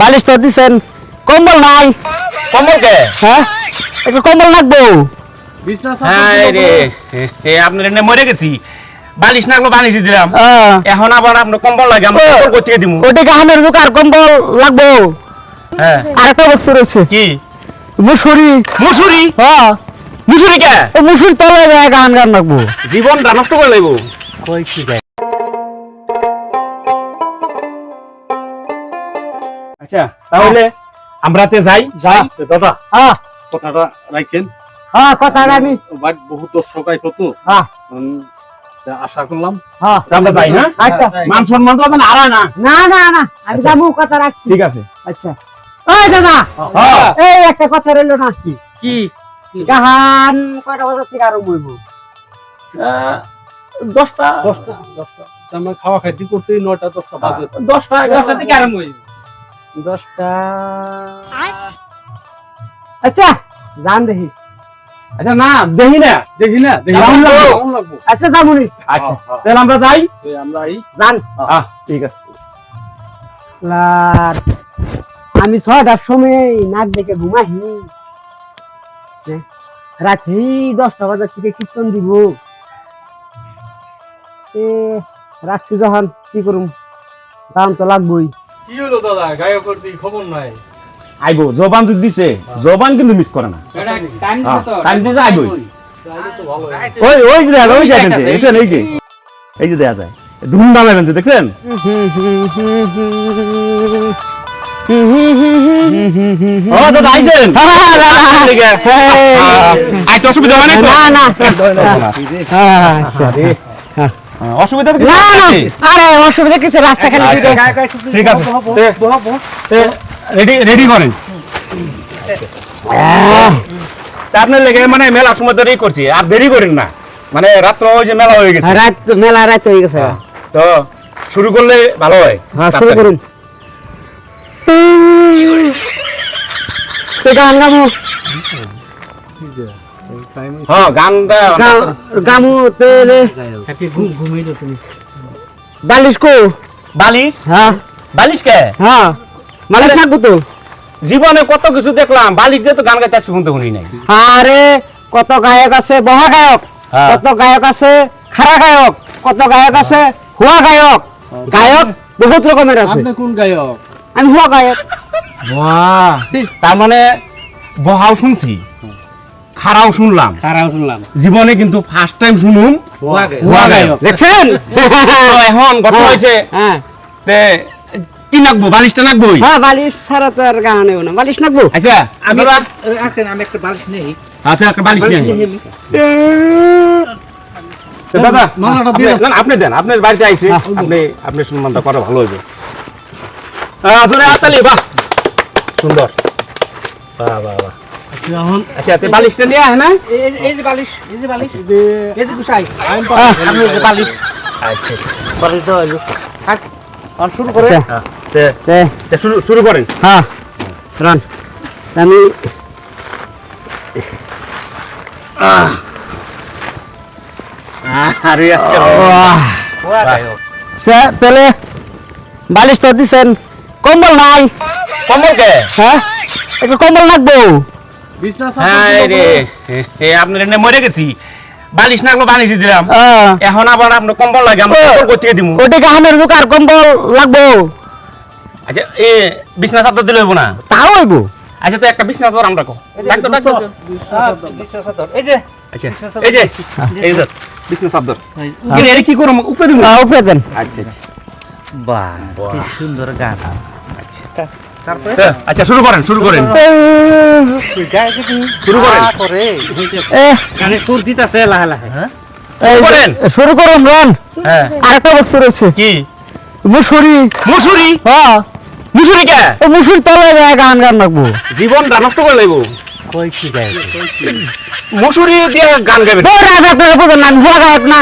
বালিশ তো দিছেন। কম্বল নাই। কম্বল কে? হ্যাঁ? একটু কম্বল লাগবো হ্যাঁ রে। এ আপনার এনে মরে গেছি। বালিশ না বালিশ দিলাম। এখন আবার আপনার কম্বল লাগে আমরা কম্বল কোথেকে দিমু? ওটি গাহানের জোকার কম্বল লাগবো। হ্যাঁ। বস্তু রয়েছে। কি? মুসুরি। মুসুরি? হ্যাঁ। মুসুরি কে? ও মুসুরি তলে গান গান লাগবো। জীবনটা নষ্ট করে লাগবো আচ্ছা তাহলে আমরা তে যাই। যা দাদা হ্যাঁ। কথাটা রাখেন হ্যাঁ কথা আমি বাট বহুত দর্শক আইতো তো হ্যাঁ। আশা করলাম। হ্যাঁ। আমরা যাই হ্যাঁ? আচ্ছা। মান সম্মান তো আর না। না না না। আমি যাব কথা রাখছি। ঠিক আছে। আচ্ছা। ওই দাদা হ্যাঁ। এই একটা কথা রইল না। কি? গাহান কয়টা বাজার থেকে দশটা। দশটা দশটা। আমরা খাওয়া খাইতে করতেই নয়টা দশটা বাজে। দশটা এগারোটা থেকে আরম্ভ হয়ে যাবে। দশটা। আচ্ছা যান দেখি। আচ্ছা না দেখি না। দেখি না লাগবো আচ্ছা যাবনি আচ্ছা তাহলে আমরা যাই? আমরা যান। ঠিক আছে। আমি ছয়টার সময় নাক দেখে ঘুমাহি হ্যাঁ, রাত্রি দশটা বাজার থেকে কীর্তন দিব। এ রাখছি যখন কি করুম? দাম তো লাগবই। কি হলো দাদা? গায়কের দিকে খবর নাই। আইবো জবান যদি দিছে। জবান কিন্তু মিস করে না। টাইম হ্যাঁ, দিতে আইবই তাইলে তো ভালো ওই ওই যে দেখেন, ওই যে, এই যে। এই যে দেখা যায়। ধুমধাম এখানে দেখছেন? ও দাদা আইছেন আইতে অসুবিধা হয় না না না। হ্যাঁ, অসুবিধা কিছু না না আরে অসুবিধা কিছু রাস্তা খালি আচ্ছা, ঠিক আছে। রেডি রেডি করেন। আপনার লেগে মানে মেলা সময় ধরেই করছি আর দেরি করেন না। মানে রাত্র ওই যে মেলা হয়ে গেছে। রাত মেলা রাত হয়ে গেছে। তো শুরু করলে ভালো হয়। হ্যাঁ শুরু করুন। তো গান গামু হ্যাঁ গানটা গামু তেলে বালিশ কো। বালিশ? হ্যাঁ। বালিশ কে? হ্যাঁ। মালিশ থাকব তো। জীবনে কত কিছু দেখলাম বালিশ দিয়ে তো গান গাইতে শুনতে শুনি নাই। আরে কত গায়ক আছে বহা গায়ক। কত গায়ক আছে খারা গায়ক। কত গায়ক আছে হুয়া গায়ক। গায়ক বহুত রকমের আছে। আপনি কোন গায়ক? আমি হুয়া গায়ক। বাহ তার মানে বহাও শুনছি। খারাও শুনলাম। খারাপ শুনলাম। জীবনে কিন্তু ফার্স্ট টাইম শুনুম। হুয়া দেখছেন? এখন গত হয়েছে। হ্যাঁ। তে কি নাকবো? বালিশটা নাকবই? হ্যাঁ বালিশ ছাড়া তো আর গান না। বালিশ নাকবো? আচ্ছা আপনারা? আমি একটা বালিশ নেই। আচ্ছা একটা বালিশ। তো দাদা আপনি- দেন। আপনার বাড়িতে আইছে আপনি আপনি সম্মানটা করা ভালো হইবে। আসলে আতালি বাহ! সুন্দর। বাহ বাহ বাহ। আচ্ছা তে বালিশটা নিয়ে আয় না? এই- এই যে বালিশ এই যে বালিশ এই যে গুছাই। আমি এই যে বালিশ আচ্ছা বালিশ দেওয়া হইল। থাক শুরু করে। তে তে, তে শুরু শুরু করেন। হ্যাঁ রান। আমি আরে আজকে ওয়া তাহলে বালিশ তো দিছেন। কম্বল নাই। কম্বল কে? হ্যাঁ? একটু কম্বল লাগবো। হ্যাঁ রে। আপনার এনে মরে গেছি। বালিশ না বালিশ দিলাম। এখন আবার আপনার কম্বল লাগে আমরা। কম্বল কোথেকে দিমু? জোকার কম্বল লাগবো। আচ্ছা এ বিছনা চাদর দিলে হইব না? তাও হইব। আচ্ছা তো একটা বিছনা চাদর আমরা কো ডাক্তার ডাক্তার। বিশ্বাস আছে এই যে। আচ্ছা এই যে এই যে বিছনা চাদর। এর কি করব? উপরে দিমু? উপরে দেন। আচ্ছা আচ্ছা। বাহ কি সুন্দর গান। তারপরে হ্যাঁ, আচ্ছা শুরু করেন শুরু করেন। শুরু করেন। আ করে। এ, কানে সুর দিতেছে লাহে লাহে। হ্যাঁ? করেন। শুরু করুন রান। হ্যাঁ। আরেকটা বস্তু রয়েছে। কি? মুসুরি। মুসুরি? হ্যাঁ। মুসুরি কে? ও মুসুরি তলে যায় গান গান লাগবো জীবনটা নষ্ট করে লাগবো কই কি গায় মুসুরি দিয়ে গান গাইবে। ধরে আগে আপনারা বুঝেন না হুয়া গায়ক না।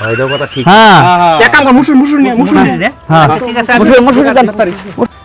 হয়তো কথা ঠিক। হ্যাঁ। এক কাম কর মুসুরি মুসুরি নিয়ে মুসুরি নিয়ে। হ্যাঁ। ঠিক আছে মুসুরি মুসুরি দেন এই, তা-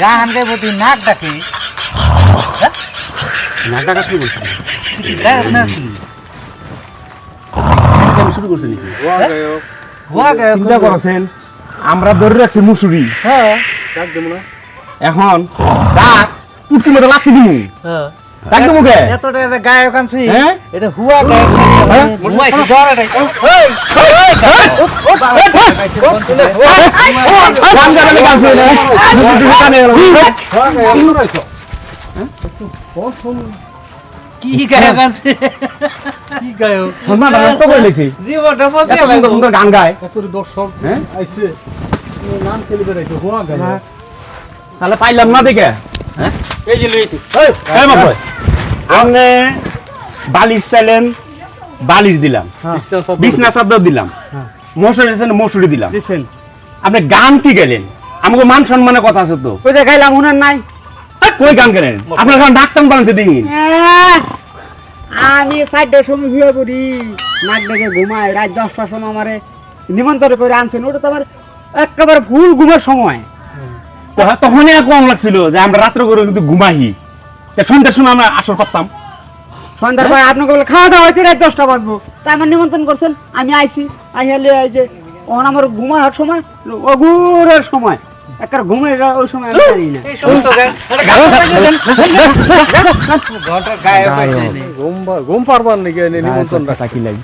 গান গাইব তুই নাক ডাকে? কি শুরু করছি নাকি? চিন্তা করছেন আমরা ধরে রাখছি মুসুরি। হ্যাঁ। ডাক দেবো না। এখন ডাক পুটকি মতো দিমু। হ্যাঁ। এতটা গায়ক আনছি হ্যাঁ? এটা হুয়া গায়ক হ্যাঁ? হুয়া এই গান গাবে গান না মুসুরি গেল কি গায়ক আনছে কি গায়ক সম্মান নষ্ট করে লেছি জীবনটা ফসে সুন্দর সুন্দর গান গায় দর্শক হ্যাঁ? আইছে নাম খেলে বেড়াইছে গোয়া গায়ক তাহলে পাইলাম না দেখে এই যে লইছি। এই মাফয় আপনি বালিশ চাইলেন বালিশ দিলাম। বিছনা চাদর দিলাম। মশুরি দিয়েছেন মশুরি দিলাম। দিছেন। আপনি গান কি গেলেন? আমাকে মান সম্মানের কথা আছে তো। ওই যে গাইলাম শুনেন নাই? কই গান গেলেন? আপনার গান ডাক্তার বানাচ্ছে দিন। আহ, আমি চারটার সময় শুয়ে পড়ি। নাক ডেকে ঘুমাই রাত দশটার সময় আমারে নিমন্ত্রণ করে আনছেন। ওটা তো আমার একেবারে ফুল ঘুমের সময়। তখনই এক কম লাগছিল যে আমরা রাত্র করে কিন্তু ঘুমাই সন্ধ্যার সময় আমরা আসর করতাম সন্ধ্যার পরে আপনাকে বলে খাওয়া দাওয়া হইতে রাত দশটা বাজবো তা আমার নিমন্ত্রণ করছেন আমি আইছি আইহালে এই যে ওখানে আমার ঘুমার সময় অগুরের সময় একটা ঘুমের ওই সময় আমি জানি না। ঘুম ঘুম পারবার নাকি এনে নিমন্ত্রণ রাখা কি লাগে